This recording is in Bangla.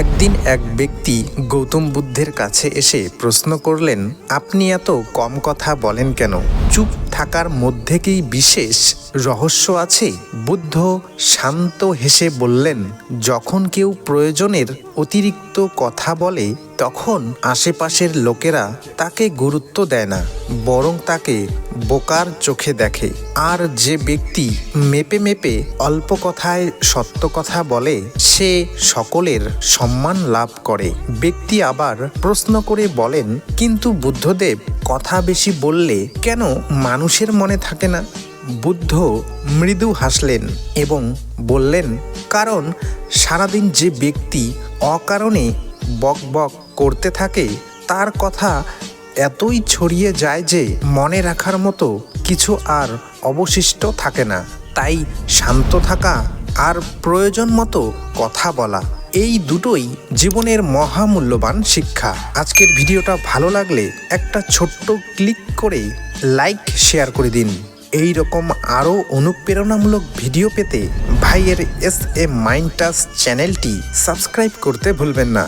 একদিন এক ব্যক্তি গৌতম বুদ্ধের কাছে এসে প্রশ্ন করলেন, আপনি এত কম কথা বলেন কেন? চুপ থাকার মধ্যে কি বিশেষ রহস্য আছে? বুদ্ধ শান্ত হেসে বললেন, যখন কেউ প্রয়োজনের অতিরিক্ত কথা বলে তখন আশেপাশের লোকেরা তাকে গুরুত্ব দেয় না, বরং তাকে বোকার চোখে দেখে। আর যে ব্যক্তি মেপে মেপে অল্প কথায় সত্য কথা বলে, সে সকলের সম্মান লাভ করে। ব্যক্তি আবার প্রশ্ন করে বলেন, কিন্তু বুদ্ধদেব, কথা বেশি বললে কেন মানুষের মনে থাকে না? বুদ্ধ মৃদু হাসলেন এবং বললেন, কারণ সারাদিন যে ব্যক্তি অকারণে বক বক করতে থাকে, তার কথা এতই ছড়িয়ে যায় যে মনে রাখার মতো কিছু আর অবশিষ্ট থাকে না। তাই শান্ত থাকা আর প্রয়োজন মতো কথা বলা, এই দুটোই জীবনের মহামূল্যবান শিক্ষা। আজকের ভিডিওটা ভালো লাগলে একটা ছোট্ট ক্লিক করে লাইক, শেয়ার করে দিন। এই রকম আরও অনুপ্রেরণামূলক ভিডিও পেতে ভাইয়ের এস এ মাইন্ড টাচ চ্যানেলটি সাবস্ক্রাইব করতে ভুলবেন না।